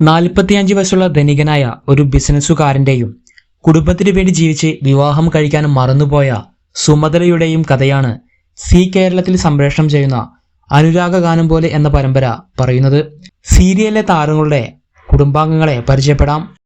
നാൽപ്പത്തിയഞ്ച് വയസ്സുള്ള ധനികനായ ഒരു ബിസിനസ്സുകാരന്റെയും കുടുംബത്തിനു വേണ്ടി ജീവിച്ച് വിവാഹം കഴിക്കാൻ മറന്നുപോയ സുമതലയുടെയും കഥയാണ് സി കേരളത്തിൽ സംപ്രേഷണം ചെയ്യുന്ന അനുരാഗഗാനം പോലെ എന്ന പരമ്പര പറയുന്നത്. സീരിയലിലെ താരങ്ങളുടെ കുടുംബാംഗങ്ങളെ പരിചയപ്പെടാം.